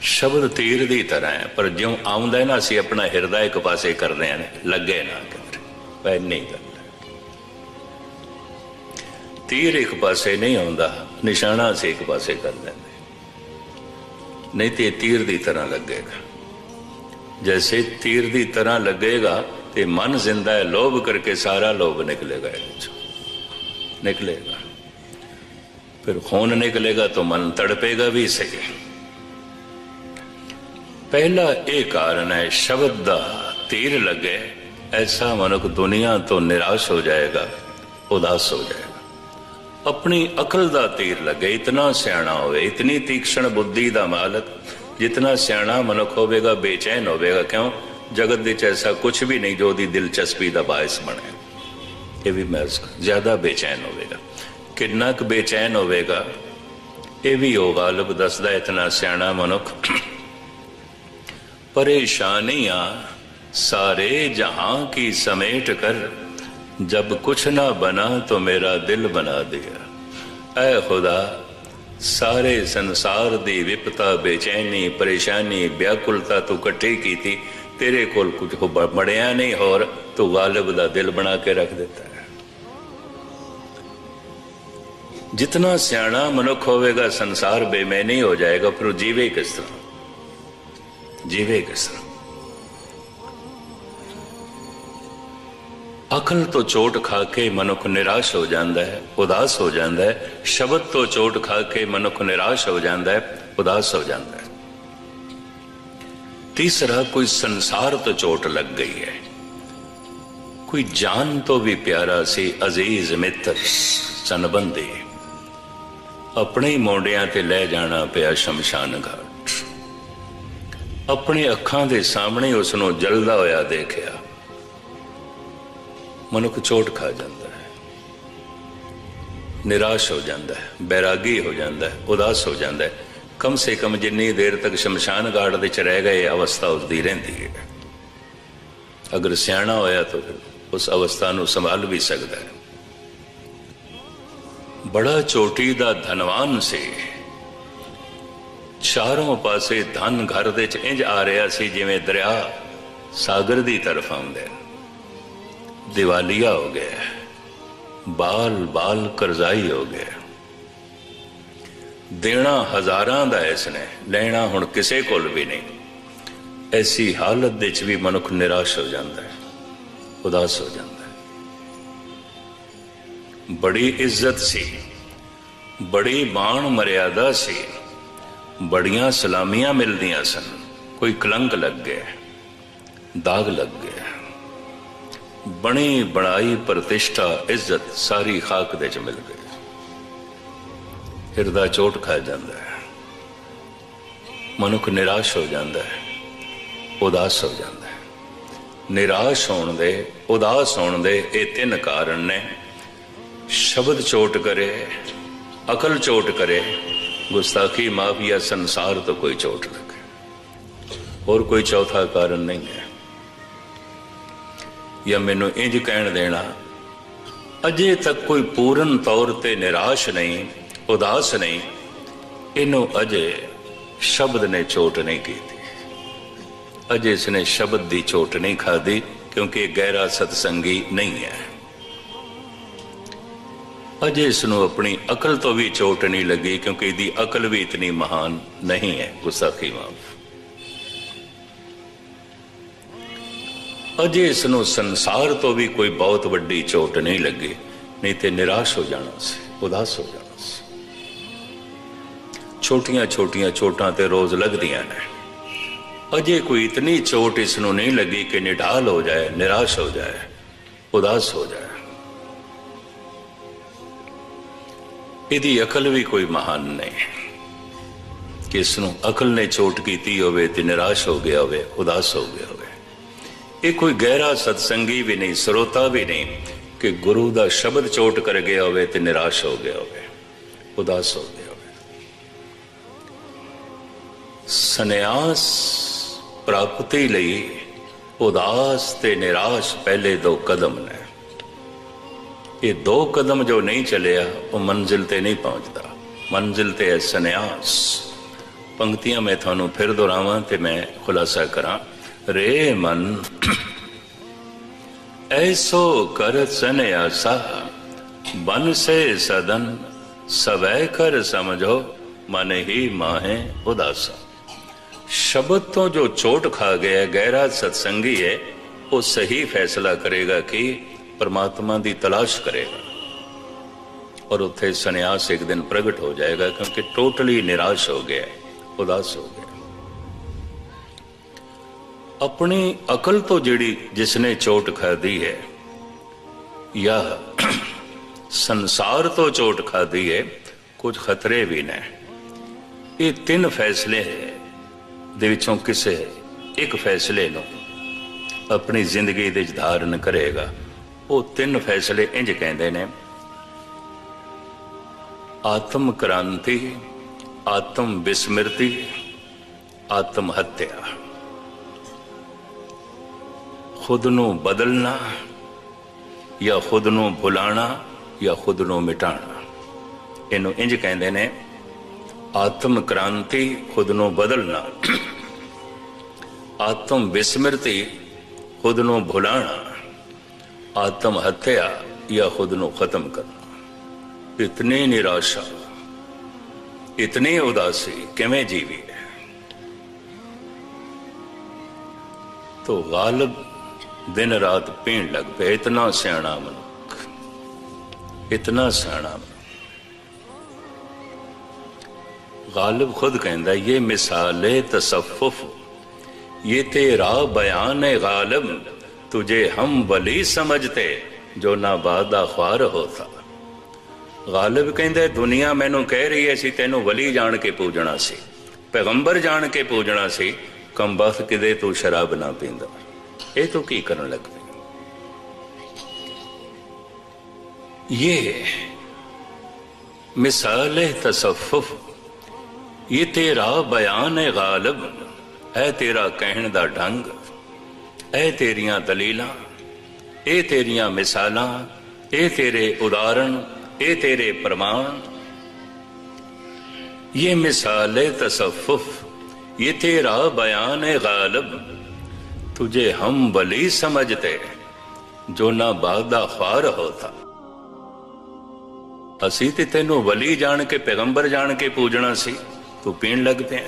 ਸ਼ਬਦ ਤੀਰ ਦੀ ਤਰ੍ਹਾਂ ਹੈ, ਪਰ ਜਿਉਂ ਆਉਂਦਾ ਹੈ ਨਾ, ਅਸੀਂ ਆਪਣਾ ਹਿਰਦਾ ਇੱਕ ਪਾਸੇ ਕਰਦੇ ਹਾਂ, ਲੱਗੇ ਨਾ ਕਿਧਰੇ ਪਰ ਨਹੀਂ ਕਰਦਾ। ਤੀਰ ਇੱਕ ਪਾਸੇ ਨਹੀਂ ਆਉਂਦਾ, ਨਿਸ਼ਾਨਾ ਅਸੀਂ ਇੱਕ ਪਾਸੇ ਕਰ ਲੈਂਦੇ। ਨਹੀਂ ਤੇ ਇਹ ਤੀਰ ਦੀ ਤਰ੍ਹਾਂ ਲੱਗੇਗਾ। ਜੈਸੇ ਤੀਰ ਦੀ ਤਰ੍ਹਾਂ ਲੱਗੇਗਾ ਤੇ ਮਨ ਜ਼ਿੰਦਾ ਹੈ, ਲੋਭ ਕਰਕੇ ਸਾਰਾ ਲੋਭ ਨਿਕਲੇਗਾ ਨਿਕਲੇਗਾ। ਫਿਰ ਖੂਨ ਨਿਕਲੇਗਾ ਤਾਂ ਮਨ ਤੜਪੇਗਾ ਵੀ ਸਹੀ। ਪਹਿਲਾ ਇਹ ਕਾਰਨ ਹੈ, ਸ਼ਬਦ ਦਾ ਤੀਰ ਲੱਗੇ, ਐਸਾ ਮਨੁੱਖ ਦੁਨੀਆ ਤੋਂ ਨਿਰਾਸ਼ ਹੋ ਜਾਏਗਾ, ਉਦਾਸ ਹੋ ਜਾਏਗਾ। ਆਪਣੀ ਅਕਲ ਦਾ ਤੀਰ ਲੱਗੇ, ਇਤਨਾ ਸਿਆਣਾ ਹੋਵੇ, ਇਤਨੀ ਤੀਕਸ਼ਣ ਬੁੱਧੀ ਦਾ ਮਾਲਕ, ਜਿਤਨਾ ਸਿਆਣਾ ਮਨੁੱਖ ਹੋਵੇਗਾ, ਬੇਚੈਨ ਹੋਵੇਗਾ। ਕਿਉਂ? ਜਗਤ ਦੇ ਚ ਐਸਾ ਕੁਝ ਵੀ ਨਹੀਂ ਜੋ ਉਹਦੀ ਦਿਲਚਸਪੀ ਦਾ ਬਾਇਸ ਬਣੇ। ਇਹ ਵੀ ਮਰਜ਼ ਜ਼ਿਆਦਾ ਬੇਚੈਨ ਹੋਵੇਗਾ। ਕਿੰਨਾ ਕੁ ਬੇਚੈਨ ਹੋਵੇਗਾ, ਇਹ ਵੀ ਉਹ ਗਾਲਬ ਦੱਸਦਾ ਇਤਨਾ ਸਿਆਣਾ ਮਨੁੱਖ। ਪਰੇਸ਼ਾਨੀਆਂ ਸਾਰੇ ਜਹਾਂ ਕੀ ਸਮੇਟ ਕਰ, ਜਬ ਕੁਛ ਨਾ ਬਨਾ ਤੋ ਮੇਰਾ ਦਿਲ ਬਣਾ ਦੇ ਐ ਖੁਦਾ, ਸਾਰੇ ਸੰਸਾਰ ਦੀ ਵਿਪਤਾ, ਬੇਚੈਨੀ, ਪਰੇਸ਼ਾਨੀ ਬਿਆਕੁਲਤਾ ਤੂੰ ਇਕੱਠੀ ਕੀਤੀ ਤੇਰੇ ਕੋਲ ਕੁਝ ਹੋ ਬੜਿਆ ਨਹੀਂ, ਹੋਰ ਤੂੰ ਗਾਲਿਬ ਦਾ ਦਿਲ ਬਣਾ ਕੇ ਰੱਖ ਦਿੱਤਾ ਹੈ। ਜਿਤਨਾ ਸਿਆਣਾ ਮਨੁੱਖ ਹੋਵੇਗਾ, ਸੰਸਾਰ ਬੇਮੈਨੀ ਹੋ ਜਾਏਗਾ, ਫਿਰ ਉਹ ਜੀਵੇ ਕਿਸ ਤਰ੍ਹਾਂ? ਜੀਵੇ ਕਿਸ ਤਰ੍ਹਾਂ? ਅਕਲ ਤੋਂ ਚੋਟ ਖਾ ਕੇ ਮਨੁੱਖ ਨਿਰਾਸ਼ ਹੋ ਜਾਂਦਾ ਹੈ, ਉਦਾਸ ਹੋ ਜਾਂਦਾ ਹੈ, ਸ਼ਬਦ ਤੋਂ ਚੋਟ ਖਾ ਕੇ ਮਨੁੱਖ ਨਿਰਾਸ਼ ਹੋ ਜਾਂਦਾ ਹੈ, ਉਦਾਸ ਹੋ ਜਾਂਦਾ ਹੈ। ਤੀਸਰਾ ਕੋਈ ਸੰਸਾਰ ਤੋਂ ਚੋਟ ਲੱਗ ਗਈ ਹੈ। ਕੋਈ ਜਾਨ ਤੋਂ ਵੀ ਪਿਆਰਾ ਸੀ ਅਜ਼ੀਜ਼ ਮਿੱਤਰ, ਸੰਬੰਧੀ। ਆਪਣੇ ਹੀ ਮੋਢਿਆਂ ਤੇ ਲੈ ਜਾਣਾ ਪਿਆ ਸ਼ਮਸ਼ਾਨ ਘਾਟ। ਆਪਣੇ ਅੱਖਾਂ ਦੇ ਸਾਹਮਣੇ ਉਸ ਨੂੰ ਜਲਦਾ ਹੋਇਆ ਦੇਖਿਆ। ਮਨੁੱਖ ਚੋਟ ਖਾ ਜਾਂਦਾ ਹੈ। ਨਿਰਾਸ਼ ਹੋ ਜਾਂਦਾ ਹੈ, ਬੈਰਾਗੀ ਹੋ ਜਾਂਦਾ ਹੈ, ਉਦਾਸ ਹੋ ਜਾਂਦਾ ਹੈ। ਕਮ ਸੇ ਕਮ ਜਿੰਨੀ ਦੇਰ ਤੱਕ ਸ਼ਮਸ਼ਾਨ ਘਾਟ ਦੇ ਚ ਰਹਿ ਗਏ, ਅਵਸਥਾ ਉਸਦੀ ਰਹਿੰਦੀ ਹੈ। ਅਗਰ ਸਿਆਣਾ ਹੋਇਆ ਤਾਂ ਫਿਰ ਉਸ ਅਵਸਥਾ ਨੂੰ ਸੰਭਾਲ ਵੀ ਸਕਦਾ ਹੈ। ਬੜਾ ਚੋਟੀ ਦਾ ਧਨਵਾਨ ਸੀ। ਚਾਰੋਂ ਪਾਸੇ ਧਨ ਘਰ ਦੇ ਚ ਇੰਜ ਆ ਰਿਹਾ ਸੀ ਜਿਵੇਂ ਦਰਿਆ ਸਾਗਰ ਦੀ ਤਰਫ ਆਉਂਦਾ ਹੈ। ਦਿਵਾਲੀਆ ਹੋ ਗਿਆ ਬਾਲ ਬਾਲ ਕਰਜ਼ਾਈ ਹੋ ਗਿਆ। ਦੇਣਾ ਹਜ਼ਾਰਾਂ ਦਾ ਇਸ ਨੇ, ਲੈਣਾ ਹੁਣ ਕਿਸੇ ਕੋਲ ਵੀ ਨਹੀਂ। ਐਸੀ ਹਾਲਤ ਦੇ ਵਿੱਚ ਵੀ ਮਨੁੱਖ ਨਿਰਾਸ਼ ਹੋ ਜਾਂਦਾ ਹੈ, ਉਦਾਸ ਹੋ ਜਾਂਦਾ ਹੈ। ਬੜੀ ਇੱਜ਼ਤ ਸੀ, ਬੜੀ ਬਾਣ ਮਰਿਆਦਾ ਸੀ, ਬੜੀਆਂ ਸਲਾਮੀਆਂ ਮਿਲਦੀਆਂ ਸਨ। ਕੋਈ ਕਲੰਕ ਲੱਗ ਗਿਆ ਦਾਗ ਲੱਗ ਗਿਆ ਬਣੀ ਬਣਾਈ ਪ੍ਰਤਿਸ਼ਠਾ, ਇੱਜ਼ਤ ਸਾਰੀ ਖਾਕ ਦੇ ਚ ਮਿਲ ਗਈ। ਹਿਰਦਾ ਚੋਟ ਖਾ ਜਾਂਦਾ ਹੈ। ਮਨੁੱਖ ਨਿਰਾਸ਼ ਹੋ ਜਾਂਦਾ ਹੈ, ਉਦਾਸ ਹੋ ਜਾਂਦਾ ਹੈ। ਨਿਰਾਸ਼ ਹੋਣ ਦੇ, ਉਦਾਸ ਹੋਣ ਦੇ ਇਹ ਤਿੰਨ ਕਾਰਨ ਨੇ। ਸ਼ਬਦ ਚੋਟ ਕਰੇ, ਅਕਲ ਚੋਟ ਕਰੇ, ਗੁਸਤਾਖੀ ਮਾਫੀਆ ਸੰਸਾਰ ਤੋਂ ਕੋਈ ਚੋਟ ਲੱਗੇ ਹੋਰ ਕੋਈ ਚੌਥਾ ਕਾਰਨ ਨਹੀਂ ਹੈ। ਜਾਂ ਮੈਨੂੰ ਇੰਜ ਕਹਿਣ ਦੇਣਾ, ਅਜੇ ਤੱਕ ਕੋਈ ਪੂਰਨ ਤੌਰ ਤੇ ਨਿਰਾਸ਼ ਨਹੀਂ ਉਦਾਸ ਨਹੀਂ, ਇਹਨੂੰ ਅਜੇ ਸ਼ਬਦ ਨੇ ਚੋਟ ਨਹੀਂ ਕੀਤੀ। ਅਜੇ ਇਸਨੇ ਸ਼ਬਦ ਦੀ ਚੋਟ ਨਹੀਂ ਖਾਦੀ ਕਿਉਂਕਿ ਇਹ ਗਹਿਰਾ ਸਤਸੰਗੀ ਨਹੀਂ ਹੈ। ਅਜੇ ਇਸ ਨੂੰ ਆਪਣੀ ਅਕਲ ਤੋਂ ਵੀ ਚੋਟ ਨਹੀਂ ਲੱਗੀ, ਕਿਉਂਕਿ ਇਹਦੀ ਅਕਲ ਵੀ ਇਤਨੀ ਮਹਾਨ ਨਹੀਂ ਹੈ, ਗੁਸਾਖੀ ਮਾਫ ਅਜੇ ਇਸ ਨੂੰ ਸੰਸਾਰ ਤੋਂ ਵੀ ਕੋਈ ਬਹੁਤ ਵੱਡੀ ਚੋਟ ਨਹੀਂ ਲੱਗੀ, ਨਹੀਂ ਤੇ ਨਿਰਾਸ਼ ਹੋ ਜਾਣਾ ਸੀ, ਉਦਾਸ ਹੋ ਜਾਣਾ ਸੀ। ਛੋਟੀਆਂ ਛੋਟੀਆਂ ਚੋਟਾਂ ਤੇ ਰੋਜ਼ ਲੱਗਦੀਆਂ ਨੇ। ਅਜੇ ਕੋਈ ਇਤਨੀ ਚੋਟ ਇਸ ਨੂੰ ਨਹੀਂ ਲੱਗੀ ਕਿ ਨਿਢਾਲ ਹੋ ਜਾਏ, ਨਿਰਾਸ਼ ਹੋ ਜਾਏ, ਉਦਾਸ ਹੋ ਜਾਏ। ਇਹਦੀ ਅਕਲ ਵੀ ਕੋਈ ਮਹਾਨ ਨਹੀਂ। ਕਿ ਇਸ ਨੂੰ ਅਕਲ ਨੇ ਚੋਟ ਕੀਤੀ ਹੋਵੇ ਤੇ ਨਿਰਾਸ਼ ਹੋ ਗਿਆ ਹੋਵੇ, ਉਦਾਸ ਹੋ ਗਿਆ ਹੋਵੇ। ਇਹ ਕੋਈ ਗਹਿਰਾ ਸਤਸੰਗੀ ਵੀ ਨਹੀਂ, ਸਰੋਤਾ ਵੀ ਨਹੀਂ ਕਿ ਗੁਰੂ ਦਾ ਸ਼ਬਦ ਚੋਟ ਕਰ ਗਿਆ ਹੋਵੇ ਤੇ ਨਿਰਾਸ਼ ਹੋ ਗਿਆ ਹੋਵੇ, ਉਦਾਸ ਹੋ ਗਿਆ। ਸੰਨਿਆਸ ਪ੍ਰਾਪਤੀ ਲਈ ਉਦਾਸ ਤੇ ਨਿਰਾਸ਼ ਪਹਿਲੇ ਦੋ ਕਦਮ ਨੇ। ਇਹ ਦੋ ਕਦਮ ਜੋ ਨਹੀਂ ਚੱਲਿਆ, ਉਹ ਮੰਜ਼ਿਲ ਤੇ ਨਹੀਂ ਪਹੁੰਚਦਾ। ਮੰਜ਼ਿਲ ਤੇ ਹੈ ਸੰਨਿਆਸ। ਪੰਕਤੀਆਂ ਮੈਂ ਤੁਹਾਨੂੰ ਫਿਰ ਦੁਹਰਾਵਾਂ ਤੇ ਮੈਂ ਖੁਲਾਸਾ ਕਰਾਂ। ਰੇ ਮਨ, ਐਸੋ ਕਰ ਸੰਨਿਆਸਾ, ਬਨ ਸੇ ਸਦਨ, ਸਵੈ ਕਰ ਸਮਝੋ, ਮਨ ਹੀ ਮਾਹੇ ਉਦਾਸਾ। ਸ਼ਬਦ ਤੋਂ ਜੋ ਚੋਟ ਖਾ ਗਿਆ ਗਹਿਰਾ ਸਤਸੰਗੀ ਹੈ ਉਹ ਸਹੀ ਫੈਸਲਾ ਕਰੇਗਾ ਕਿ ਪਰਮਾਤਮਾ ਦੀ ਤਲਾਸ਼ ਕਰੇਗਾ ਔਰ ਉੱਥੇ ਸੰਨਿਆਸ ਇੱਕ ਦਿਨ ਪ੍ਰਗਟ ਹੋ ਜਾਏਗਾ ਕਿਉਂਕਿ ਟੋਟਲੀ ਨਿਰਾਸ਼ ਹੋ ਗਿਆ ਉਦਾਸ ਹੋ ਗਿਆ ਆਪਣੀ ਅਕਲ ਤੋਂ ਜਿਹੜੀ ਜਿਸਨੇ ਚੋਟ ਖਾਦੀ ਹੈ ਜਾਂ ਸੰਸਾਰ ਤੋਂ ਚੋਟ ਖਾਦੀ ਹੈ ਕੁਝ ਖਤਰੇ ਵੀ ਨੇ ਇਹ ਤਿੰਨ ਫੈਸਲੇ ਦੇ ਵਿੱਚੋਂ ਕਿਸੇ ਇੱਕ ਫੈਸਲੇ ਨੂੰ ਆਪਣੀ ਜ਼ਿੰਦਗੀ ਦੇ ਵਿੱਚ ਧਾਰਨ ਕਰੇਗਾ। ਉਹ ਤਿੰਨ ਫੈਸਲੇ ਇੰਜ ਕਹਿੰਦੇ ਨੇ, ਆਤਮ ਕ੍ਰਾਂਤੀ, ਆਤਮ ਵਿਸਮ੍ਰਿਤੀ, ਆਤਮ ਹੱਤਿਆ। ਖੁਦ ਨੂੰ ਬਦਲਣਾ ਜਾਂ ਖੁਦ ਨੂੰ ਭੁਲਾਣਾ ਜਾਂ ਖੁਦ ਨੂੰ ਮਿਟਾਣਾ ਇਹਨੂੰ ਇੰਜ ਕਹਿੰਦੇ ਨੇ ਆਤਮ ਕ੍ਰਾਂਤੀ ਖੁਦ ਨੂੰ ਬਦਲਣਾ। ਆਤਮ ਵਿਸਮ੍ਰਿਤੀ ਖੁਦ ਨੂੰ ਭੁਲਾਣਾ। ਆਤਮ ਹੱਤਿਆ ਜਾਂ ਖੁਦ ਨੂੰ ਖਤਮ ਕਰਨਾ। ਇਤਨੀ ਨਿਰਾਸ਼ਾ, ਇਤਨੀ ਉਦਾਸੀ ਕਿਵੇਂ ਜੀਵੀ? ਹੈ ਤੋ ਗਾਲਬ ਦਿਨ ਰਾਤ ਪੀਣ ਲੱਗ ਪਿਆ ਇਤਨਾ ਸਿਆਣਾ ਮਨੁੱਖ, ਇਤਨਾ ਸਿਆਣਾ ਮਨੁੱਖ। गालिब खुद कहता ये मिसाल तसफ़ुफ ये तेरा बयान है गालिब तुझे हम वली समझते जो ना बादा ख्वार होता ਗਾਲਿਬ ਕਹਿੰਦਾ ਦੁਨੀਆ ਮੈਨੂੰ ਕਹਿ ਰਹੀ ਐ ਸੀ ਤੈਨੂੰ ਵਲੀ ਜਾਣ ਕੇ ਪੂਜਣਾ ਸੀ ਪੈਗੰਬਰ ਜਾਣ ਕੇ ਪੂਜਣਾ ਸੀ ਕੰਬਖਤ ਕਿਤੇ ਤੂੰ ਸ਼ਰਾਬ ਨਾ ਪੀਂਦਾ ਇਹ ਤੂੰ ਕੀ ਕਰਨ ਲੱਗ ਪਿਆ ਇਹ ਮਿਸਾਲ ਹੈ ਤਸਫੁਫ ਇਹ ਤੇਰਾ ਬਿਆਨ ਹੈ ਗਾਲਿਬ ਇਹ ਤੇਰਾ ਕਹਿਣ ਦਾ ਢੰਗ ਇਹ ਤੇਰੀਆਂ ਦਲੀਲਾਂ ਇਹ ਤੇਰੀਆਂ ਮਿਸਾਲਾਂ ਇਹ ਤੇਰੇ ਉਦਾਹਰਣ ਇਹ ਤੇਰੇ ਪ੍ਰਮਾਣ ਇਹ ਮਿਸਾਲ ਹੈ ਤਸਫੁਫ ਇਹ ਤੇਰਾ ਬਿਆਨ ਹੈ ਗਾਲਿਬ तुझे हम वली समझते ਜੋ ਨਾ ਬਾਦਾ ਖਾਰ ਹੋਤਾ ਅਸੀਂ ਤੇ ਤੈਨੂੰ ਵਲੀ ਜਾਣ ਕੇ ਪੈਗੰਬਰ ਜਾਣ ਕੇ ਪੂਜਣਾ ਸੀ ਤੂੰ ਪੀਣ ਲੱਗ ਪਿਆ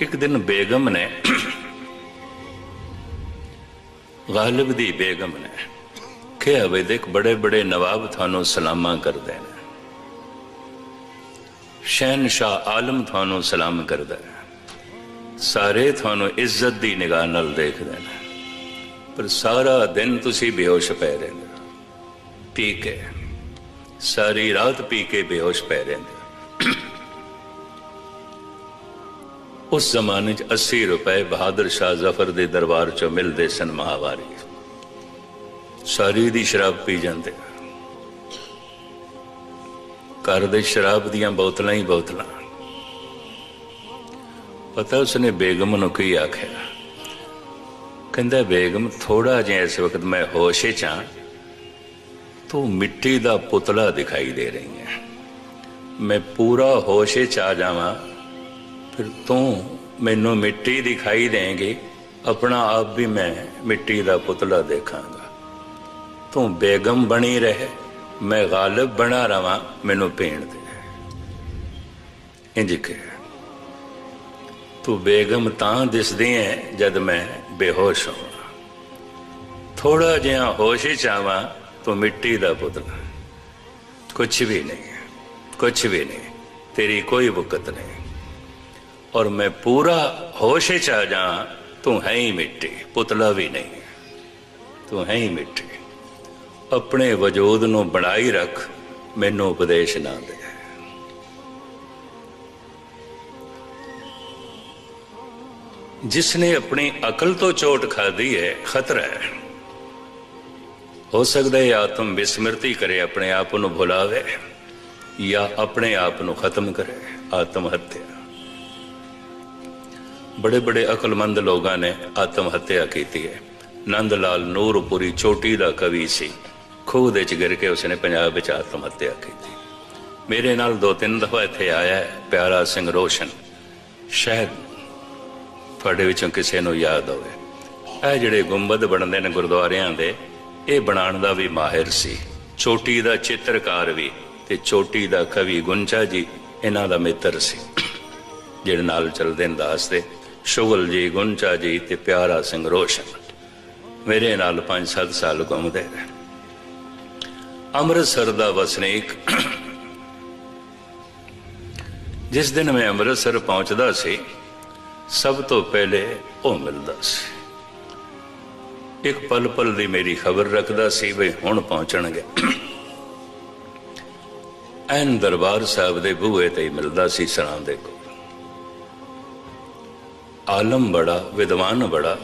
ਇੱਕ ਦਿਨ ਬੇਗਮ ਨੇ ਗਾਲਬ ਦੀ ਬੇਗਮ ਨੇ ਕਿਹਾ, ਵੇ ਦੇਖ, ਬੜੇ ਬੜੇ ਨਵਾਬ ਤੁਹਾਨੂੰ ਸਲਾਮਾਂ ਕਰਦੇ ਨੇ ਸ਼ਹਿਨशाह ਆਲਮ ਤੁਹਾਨੂੰ ਸਲਾਮ ਕਰਦਾ ਸਾਰੇ ਤੁਹਾਨੂੰ ਇੱਜ਼ਤ ਦੀ ਨਿਗਾਹ ਨਾਲ ਦੇਖਦੇ ਨੇ ਪਰ ਸਾਰਾ ਦਿਨ ਤੁਸੀਂ ਬੇਹੋਸ਼ ਪੈ ਰਹਿੰਦੇ ਹੋ। ਪੀ ਕੇ, ਸਾਰੀ ਰਾਤ ਪੀ ਕੇ ਬੇਹੋਸ਼ ਪੈ ਰਹਿੰਦੇ ਹੋ। ਉਸ ਜ਼ਮਾਨੇ 'ਚ 80 ਰੁਪਏ ਬਹਾਦਰ ਸ਼ਾਹ ਜ਼ਫਰ ਦੇ ਦਰਬਾਰ 'ਚੋਂ ਮਿਲਦੇ ਸਨ ਮਹਾਵਾਰੀ। ਸਾਰੀ ਦੀ ਸ਼ਰਾਬ ਪੀ ਜਾਂਦੇ। ਘਰ ਦੇ ਸ਼ਰਾਬ ਦੀਆਂ ਬੋਤਲਾਂ ਹੀ ਬੋਤਲਾਂ। ਪਤਾ ਉਸਨੇ ਬੇਗਮ ਨੂੰ ਕੀ ਆਖਿਆ? ਕਹਿੰਦਾ, ਬੇਗਮ ਥੋੜਾ ਜਿਹਾ ਇਸ ਵਕਤ ਮੈਂ ਹੋਸ਼ੇ 'ਚ ਹਾਂ। ਤੂੰ ਮਿੱਟੀ ਦਾ ਪੁਤਲਾ ਦਿਖਾਈ ਦੇ ਰਹੀ ਹੈ। ਮੈਂ ਪੂਰਾ ਹੋਸ਼ੇ 'ਚ ਆ ਜਾਵਾਂ। ਫਿਰ ਤੂੰ ਮੈਨੂੰ ਮਿੱਟੀ ਦਿਖਾਈ ਦੇਂਗੀ, ਆਪਣਾ ਆਪ ਵੀ ਮੈਂ ਮਿੱਟੀ ਦਾ ਪੁਤਲਾ ਦੇਖਾਂਗਾ। ਤੂੰ ਬੇਗਮ ਬਣੀ ਰਹੇ, ਮੈਂ ਗਾਲਬ ਬਣਾ ਰਵਾਂ, ਮੈਨੂੰ ਪੀਣ ਦੇ। ਇੰਜ ਕਿਹਾ। ਤੂੰ ਬੇਗਮ ਤਾਂ ਦਿਸਦੀ ਐ ਜਦ ਮੈਂ ਬੇਹੋਸ਼ ਹੋਵਾਂ। ਥੋੜਾ ਜਿਹਾ ਹੋਸ਼ ਚ ਆਵਾਂ, ਤੂੰ ਮਿੱਟੀ ਦਾ ਪੁਤਲਾ। ਕੁਛ ਵੀ ਨਹੀਂ, ਕੁਛ ਵੀ ਨਹੀਂ, ਤੇਰੀ ਕੋਈ ਬੁਕਤ ਨਹੀਂ। ਔਰ ਮੈਂ ਪੂਰਾ ਹੋਸ਼ ਚ ਆ ਜਾ ਤੂੰ ਹੈ ਹੀ ਮਿੱਟੀ ਪੁਤਲਾ ਵੀ ਨਹੀਂ। ਤੂੰ ਹੈ ਹੀ ਮਿੱਟੀ ਆਪਣੇ ਵਜੂਦ ਨੂੰ ਬਣਾਈ ਰੱਖ, ਮੈਨੂੰ ਉਪਦੇਸ਼ ਨਾ ਦੇ। ਜਿਸਨੇ ਆਪਣੀ ਅਕਲ ਤੋਂ ਚੋਟ ਖਾਦੀ ਹੈ, ਖਤਰਾ ਹੈ। ਹੋ ਸਕਦਾ ਹੈ ਆਤਮ ਵਿਸਮਰਤੀ ਕਰੇ, ਆਪਣੇ ਆਪ ਨੂੰ ਭੁਲਾਵੇ ਜਾਂ ਆਪਣੇ ਆਪ ਨੂੰ ਖਤਮ ਕਰੇ ਆਤਮ ਹੱਤਿਆ ਬੜੇ ਬੜੇ ਅਕਲਮੰਦ ਲੋਕਾਂ ਨੇ ਆਤਮ ਹੱਤਿਆ ਕੀਤੀ ਹੈ। ਨੰਦ ਲਾਲ ਨੂਰਪੁਰੀ ਚੋਟੀ ਦਾ ਕਵੀ ਸੀ। ਖੂਹ ਦੇ ਚ ਗਿਰ ਕੇ ਉਸਨੇ ਪੰਜਾਬ ਵਿੱਚ ਆਤਮ ਹੱਤਿਆ ਕੀਤੀ। ਮੇਰੇ ਨਾਲ ਦੋ ਤਿੰਨ ਦਫਾ ਇੱਥੇ ਆਇਆ ਪਿਆਰਾ ਸਿੰਘ ਰੋਸ਼ਨ। ਸ਼ਾਇਦ ਤੁਹਾਡੇ ਵਿੱਚੋਂ ਕਿਸੇ ਨੂੰ ਯਾਦ ਹੋਵੇ। ਇਹ ਜਿਹੜੇ ਗੁੰਬਦ ਬਣਦੇ ਨੇ ਗੁਰਦੁਆਰਿਆਂ ਦੇ, ਇਹ ਬਣਾਉਣ ਦਾ ਵੀ ਮਾਹਿਰ ਸੀ। ਚੋਟੀ ਦਾ ਚਿੱਤਰਕਾਰ ਵੀ ਤੇ ਚੋਟੀ ਦਾ ਕਵੀ ਗੁੰਚਾ ਜੀ, ਇਹਨਾਂ ਦਾ ਮਿੱਤਰ ਸੀ। ਜਿਹੜੇ ਨਾਲ ਚੱਲਦੇ ਨੇ ਦਾਸ ਦੇ ਸ਼ੁਗਲ ਜੀ ਗੁੰਚਾ ਜੀ ਤੇ ਪਿਆਰਾ ਸਿੰਘ ਰੋਸ਼ਨ। ਮੇਰੇ ਨਾਲ 5-7 ਸਾਲ ਘੁੰਮਦੇ ਰਹੇ। ਅੰਮ੍ਰਿਤਸਰ ਦਾ ਵਸਨੀਕ। ਜਿਸ ਦਿਨ ਮੈਂ ਅੰਮ੍ਰਿਤਸਰ ਪਹੁੰਚਦਾ ਸੀ, ਸਭ ਤੋਂ ਪਹਿਲੇ ਉਹ ਮਿਲਦਾ ਸੀ। ਇੱਕ ਪਲ ਪਲ ਦੀ ਮੇਰੀ ਖਬਰ ਰੱਖਦਾ ਸੀ ਵੀ ਹੁਣ ਪਹੁੰਚਣਗੇ। ਐਨ ਦਰਬਾਰ ਸਾਹਿਬ ਦੇ ਬੂਹੇ ਤੇ ਮਿਲਦਾ ਸੀ ਸਰਾਂ ਦੇ ਕੋਲ। ਆਲਮ ਬੜਾ, ਵਿਦਵਾਨ ਬੜਾ।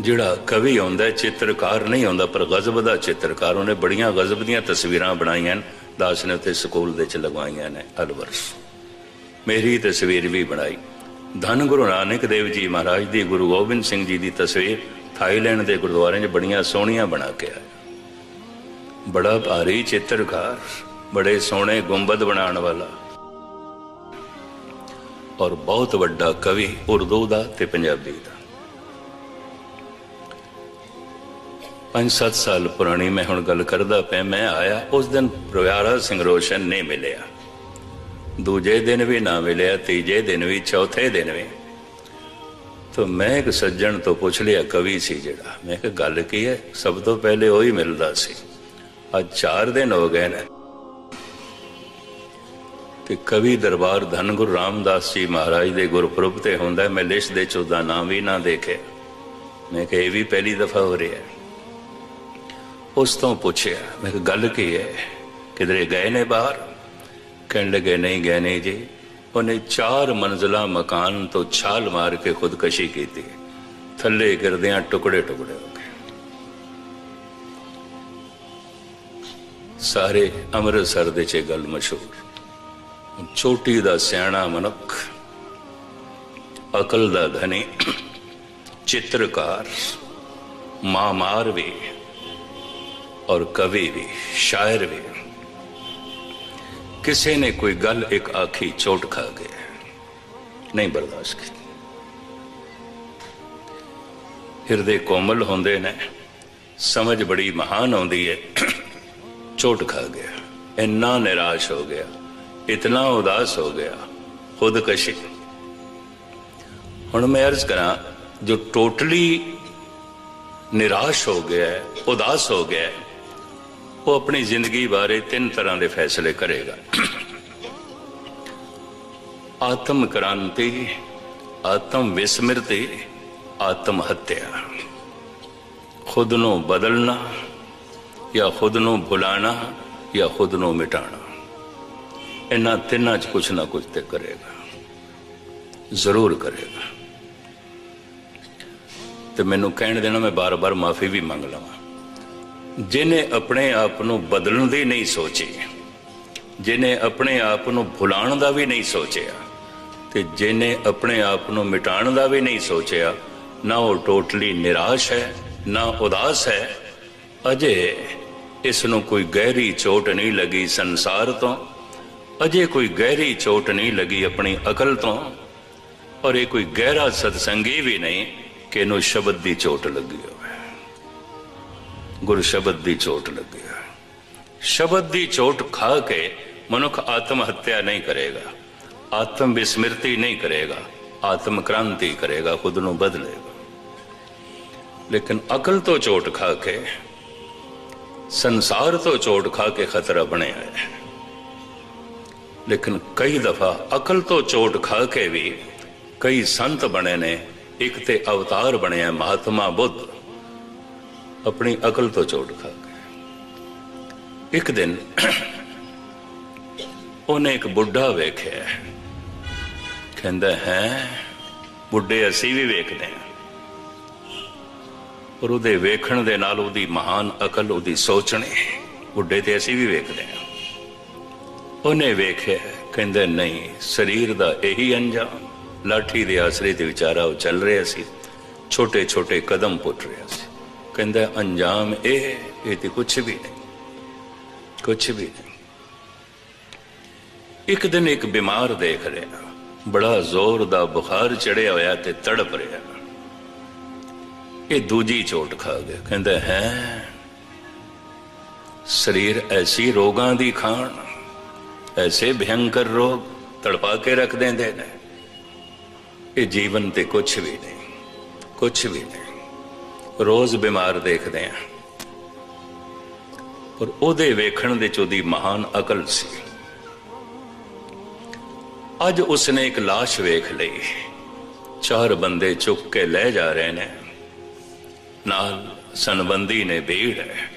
ਜਿਹੜਾ ਕਵੀ ਹੁੰਦਾ ਚਿੱਤਰਕਾਰ ਨਹੀਂ ਹੁੰਦਾ ਪਰ ਗਜ਼ਬ ਦਾ ਚਿੱਤਰਕਾਰ, ਉਹਨੇ ਬੜੀਆਂ ਗਜ਼ਬ ਦੀਆਂ ਤਸਵੀਰਾਂ ਬਣਾਈਆਂ ਨੇ ਦਾਸ ਨੇ ਉੱਥੇ ਸਕੂਲ ਦੇ ਚ ਲਗਵਾਈਆਂ ਨੇ ਅਲਵਰਸ ਮੇਰੀ ਤਸਵੀਰ ਵੀ ਬਣਾਈ। ਧੰਨ ਗੁਰੂ ਨਾਨਕ ਦੇਵ ਜੀ ਮਹਾਰਾਜ ਦੀ, ਗੁਰੂ ਗੋਬਿੰਦ ਸਿੰਘ ਜੀ ਦੀ ਤਸਵੀਰ ਥਾਈਲੈਂਡ ਦੇ ਗੁਰਦੁਆਰਿਆਂ 'ਚ ਬੜੀਆਂ ਸੋਹਣੀਆਂ ਬਣਾ ਕੇ ਆਇਆ ਬੜਾ ਭਾਰੀ ਚਿੱਤਰਕਾਰ, ਬੜੇ ਸੋਹਣੇ ਗੁੰਬਦ ਬਣਾਉਣ ਵਾਲਾ। ਔਰ ਬਹੁਤ ਵੱਡਾ ਕਵੀ ਉਰਦੂ ਦਾ ਤੇ ਪੰਜਾਬੀ ਦਾ। ਪੰਜ ਸੱਤ ਸਾਲ ਪੁਰਾਣੀ ਮੈਂ ਹੁਣ ਗੱਲ ਕਰਦਾ ਪਿਆ, ਮੈਂ ਆਇਆ, ਉਸ ਦਿਨ ਪ੍ਰਵਿਆਰਾ ਸਿੰਘ ਰੋਸ਼ਨ ਨਹੀਂ ਮਿਲਿਆ। ਦੂਜੇ ਦਿਨ ਵੀ ਨਾ ਮਿਲਿਆ, ਤੀਜੇ ਦਿਨ ਵੀ, ਚੌਥੇ ਦਿਨ ਵੀ। ਤਾਂ ਮੈਂ ਇੱਕ ਸੱਜਣ ਤੋਂ ਪੁੱਛ ਲਿਆ, ਕਵੀ ਸੀ ਜਿਹੜਾ। ਮੈਂ ਕਿਹਾ, ਗੱਲ ਕੀ ਹੈ? ਸਭ ਤੋਂ ਪਹਿਲੇ ਉਹੀ ਮਿਲਦਾ ਸੀ। ਅੱਜ 4 ਦਿਨ ਹੋ ਗਏ ਨੇ। ਤੇ ਕਵੀ ਦਰਬਾਰ ਧੰਨ ਗੁਰੂ ਰਾਮਦਾਸ ਜੀ ਮਹਾਰਾਜ ਦੇ ਗੁਰਪੁਰਬ ਤੇ ਹੁੰਦਾ ਮੈਂ ਲਿਸਟ ਦੇ ਚ ਉਹਦਾ ਨਾਮ ਵੀ ਨਾ ਦੇਖਿਆ। ਮੈਂ ਕਿਹਾ, ਇਹ ਵੀ ਪਹਿਲੀ ਦਫਾ ਹੋ ਰਿਹਾ ਉਸ ਤੋਂ ਪੁੱਛਿਆ, ਮੈਂ ਕਿਹਾ, ਗੱਲ ਕੀ ਹੈ? ਕਿਧਰੇ ਗਏ ਨੇ ਬਾਹਰ? ਕਹਿਣ ਲੱਗੇ, ਨਹੀਂ ਗਏ ਨਹੀਂ ਜੀ। ਉਹਨੇ ਚਾਰ ਮੰਜ਼ਲਾ ਮਕਾਨ ਤੋਂ ਛਾਲ ਮਾਰ ਕੇ ਖੁਦਕਸ਼ੀ ਕੀਤੀ। ਥੱਲੇ ਗਿਰਦਿਆਂ ਟੁਕੜੇ ਟੁਕੜੇ ਹੋ ਗਏ। ਸਾਰੇ ਅੰਮ੍ਰਿਤਸਰ ਦੇ ਚ ਇਹ ਗੱਲ ਮਸ਼ਹੂਰ। ਛੋਟੀ ਦਾ ਸਿਆਣਾ ਮਨੁੱਖ, ਅਕਲ ਦਾ ਧਨੀ, ਚਿੱਤਰਕਾਰ, ਮਾਮਾਰ ਵੀ ਔਰ ਕਵੀ ਵੀ, ਸ਼ਾਇਰ ਵੀ। ਕਿਸੇ ਨੇ ਕੋਈ ਗੱਲ ਇੱਕ ਆਖੀ ਚੋਟ ਖਾ ਗਿਆ ਨਹੀਂ ਬਰਦਾਸ਼ਤ ਕੀਤੀ। ਹਿਰਦੇ ਕੋਮਲ ਹੁੰਦੇ ਨੇ, ਸਮਝ ਬੜੀ ਮਹਾਨ ਆਉਂਦੀ ਹੈ, ਚੋਟ ਖਾ ਗਿਆ, ਇੰਨਾ ਨਿਰਾਸ਼ ਹੋ ਗਿਆ। ਇਤਨਾ ਉਦਾਸ ਹੋ ਗਿਆ ਖੁਦਕਸ਼ੀ ਹੁਣ ਮੈਂ ਅਰਜ਼ ਕਰਾਂ, ਜੋ ਟੋਟਲੀ ਨਿਰਾਸ਼ ਹੋ ਗਿਆ ਹੈ ਉਦਾਸ ਹੋ ਗਿਆ ਹੈ ਉਹ ਆਪਣੀ ਜ਼ਿੰਦਗੀ ਬਾਰੇ ਤਿੰਨ ਤਰ੍ਹਾਂ ਦੇ ਫੈਸਲੇ ਕਰੇਗਾ। ਆਤਮ ਕ੍ਰਾਂਤੀ, ਆਤਮ ਵਿਸਮ੍ਰਿਤੀ, ਆਤਮ ਹੱਤਿਆ। ਖੁਦ ਨੂੰ ਬਦਲਣਾ ਜਾਂ ਖੁਦ ਨੂੰ ਭੁਲਾਣਾ ਜਾਂ ਖੁਦ ਨੂੰ ਮਿਟਾਣਾ ਇਹਨਾਂ ਤਿੰਨਾਂ 'ਚ ਕੁਛ ਨਾ ਕੁਛ ਤੇ ਕਰੇਗਾ। ਜ਼ਰੂਰ ਕਰੇਗਾ। ਤੇ ਮੈਨੂੰ ਕਹਿਣ ਦੇਣਾ, ਮੈਂ ਬਾਰ-ਬਾਰ ਮਾਫੀ ਵੀ ਮੰਗ ਲਵਾਂ। ਜਿਨੇ ਆਪਣੇ ਆਪ ਨੂੰ ਬਦਲਣ ਦੀ ਨਹੀਂ ਸੋਚੀ ਜਿਨੇ ਆਪਣੇ ਆਪ ਨੂੰ ਭੁਲਾਉਣ ਦਾ ਵੀ ਨਹੀਂ ਸੋਚਿਆ, ਤੇ ਜਿਨੇ ਆਪਣੇ ਆਪ ਨੂੰ ਮਿਟਾਉਣ ਦਾ ਵੀ ਨਹੀਂ ਸੋਚਿਆ, ਨਾ ਉਹ ਟੋਟਲੀ ਨਿਰਾਸ਼ ਹੈ, ਨਾ ਉਦਾਸ ਹੈ। ਅਜੇ ਇਸ ਨੂੰ ਕੋਈ ਗਹਿਰੀ ਚੋਟ ਨਹੀਂ ਲੱਗੀ ਸੰਸਾਰ ਤੋਂ। ਅਜੇ ਕੋਈ ਗਹਿਰੀ ਚੋਟ ਨਹੀਂ ਲੱਗੀ ਆਪਣੀ ਅਕਲ ਤੋਂ, ਔਰ ਇਹ ਕੋਈ ਗਹਿਰਾ ਸਤਸੰਗੀ ਵੀ ਨਹੀਂ ਕਿ ਇਹਨੂੰ ਸ਼ਬਦ ਦੀ ਚੋਟ ਲੱਗੀ ਹੋਵੇ। ਗੁਰ ਸ਼ਬਦ ਦੀ ਚੋਟ ਲੱਗੀ ਹੈ ਸ਼ਬਦ ਦੀ ਚੋਟ ਖਾ ਕੇ ਮਨੁੱਖ ਆਤਮ ਹੱਤਿਆ ਨਹੀਂ ਕਰੇਗਾ, ਆਤਮ ਵਿਸਮ੍ਰਿਤੀ ਨਹੀਂ ਕਰੇਗਾ, ਆਤਮ ਕ੍ਰਾਂਤੀ ਕਰੇਗਾ, ਖੁਦ ਨੂੰ ਬਦਲੇਗਾ। ਲੇਕਿਨ ਅਕਲ ਤੋਂ ਚੋਟ ਖਾ ਕੇ, ਸੰਸਾਰ ਤੋਂ ਚੋਟ ਖਾ ਕੇ ਖਤਰਾ ਬਣਿਆ ਹੈ। ਲੇਕਿਨ ਕਈ ਦਫਾ ਅਕਲ ਤੋਂ ਚੋਟ ਖਾ ਕੇ ਵੀ ਕਈ ਸੰਤ ਬਣੇ ਨੇ, ਇੱਕ ਤੇ ਅਵਤਾਰ ਬਣਿਆ ਮਹਾਤਮਾ ਬੁੱਧ, ਆਪਣੀ ਅਕਲ ਤੋਂ ਚੋਟ ਖਾ ਕੇ। ਇੱਕ ਦਿਨ ਉਹਨੇ ਇੱਕ ਬੁੱਢਾ ਵੇਖਿਆ। ਕਹਿੰਦਾ, ਹੈ, ਬੁੱਢੇ ਅਸੀਂ ਵੀ ਵੇਖਦੇ ਹਾਂ। ਪਰ ਉਹਦੇ ਵੇਖਣ ਦੇ ਨਾਲ ਉਹਦੀ ਮਹਾਨ ਅਕਲ, ਉਹਦੀ ਸੋਚਣੀ, ਬੁੱਢੇ ਤੇ ਅਸੀਂ ਵੀ ਵੇਖਦੇ ਹਾਂ। ਉਹਨੇ ਵੇਖਿਆ, ਕਹਿੰਦਾ, ਨਹੀਂ, ਸਰੀਰ ਦਾ ਇਹੀ ਅੰਜਾਮ। ਲਾਠੀ ਦੇ ਆਸਰੇ ਤੇ ਵਿਚਾਰਾ ਉਹ ਚੱਲ ਰਿਹਾ ਸੀ ਛੋਟੇ ਛੋਟੇ ਕਦਮ ਪੁੱਟ ਰਿਹਾ ਸੀ। ਕਹਿੰਦਾ, ਅੰਜਾਮ ਇਹ ਇਹ ਤੇ ਕੁਝ ਵੀ ਨਹੀਂ ਕੁਝ ਵੀ ਨਹੀਂ। ਇੱਕ ਦਿਨ ਇੱਕ ਬਿਮਾਰ ਦੇਖ ਰਿਹਾ, ਬੜਾ ਜ਼ੋਰ ਦਾ ਬੁਖਾਰ ਚੜਿਆ ਹੋਇਆ ਤੇ ਤੜਪ ਰਿਹਾ। ਇਹ ਦੂਜੀ ਚੋਟ ਖਾ ਗਿਆ, ਕਹਿੰਦਾ, ਹੈ, ਸਰੀਰ ਐਸੀ ਰੋਗਾਂ ਦੀ ਖਾਣ ਐਸੇ ਭਿਅੰਕਰ ਰੋਗ ਤੜਪਾ ਕੇ ਰੱਖ ਦਿੰਦੇ ਨੇ। ਇਹ ਜੀਵਨ ਤੇ ਕੁਝ ਵੀ ਨਹੀਂ ਕੁਝ ਵੀ ਨਹੀਂ। ਰੋਜ਼ ਬਿਮਾਰ ਦੇਖਦੇ ਆ। ਪਰ ਉਹਦੇ ਵੇਖਣ ਦੇ ਚ ਉਹਦੀ ਮਹਾਨ ਅਕਲ ਸੀ। ਅੱਜ ਉਸਨੇ ਇੱਕ লাশ ਵੇਖ ਲਈ। ਚਾਰ ਬੰਦੇ ਚੁੱਕ ਕੇ ਲੈ ਜਾ ਰਹੇ ਨੇ। ਨਾਲ ਸੰਬੰਧੀ ਨੇ ਭੀੜ ਹੈ।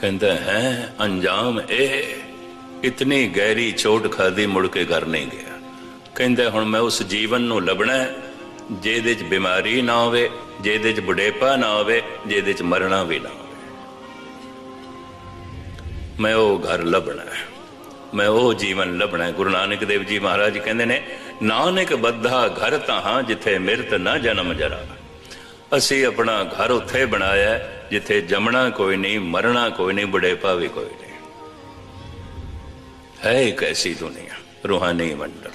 ਕਹਿੰਦਾ, ਹੈ, ਅੰਜਾਮ ਇਹ ਇਤਨੀ ਗਹਿਰੀ ਚੋਟ ਖਾਦੀ ਮੁੜ ਕੇ ਘਰ ਨਹੀਂ ਗਿਆ। ਕਹਿੰਦਾ, ਹੁਣ ਮੈਂ ਉਸ ਜੀਵਨ ਨੂੰ ਲੱਭਣਾ ਜਿਹਦੇ 'ਚ ਬਿਮਾਰੀ ਨਾ ਹੋਵੇ, ਜਿਹਦੇ 'ਚ ਬੁਢੇਪਾ ਨਾ ਹੋਵੇ, ਜਿਹਦੇ 'ਚ ਮਰਨਾ ਵੀ ਨਾ ਹੋਵੇ। ਮੈਂ ਉਹ ਘਰ ਲੱਭਣਾ ਮੈਂ ਉਹ ਜੀਵਨ ਲੱਭਣਾ ਗੁਰੂ ਨਾਨਕ ਦੇਵ ਜੀ ਮਹਾਰਾਜ ਕਹਿੰਦੇ ਨੇ, ਨਾਨਕ ਬੱਧਾ ਘਰ ਤਾਂ ਜਿੱਥੇ ਮਿਰਤ ਨਾ ਜਨਮ ਜਰਾ। ਅਸੀਂ ਆਪਣਾ ਘਰ ਉੱਥੇ ਬਣਾਇਆ ਜਿੱਥੇ ਜੰਮਣਾ ਕੋਈ ਨਹੀਂ, ਮਰਨਾ ਕੋਈ ਨਹੀਂ, ਬੁਢੇਪਾ ਵੀ ਕੋਈ ਨਹੀਂ ਹੈ ਇੱਕ ਐਸੀ ਦੁਨੀਆ ਰੂਹਾਨੀ ਮੰਡਲ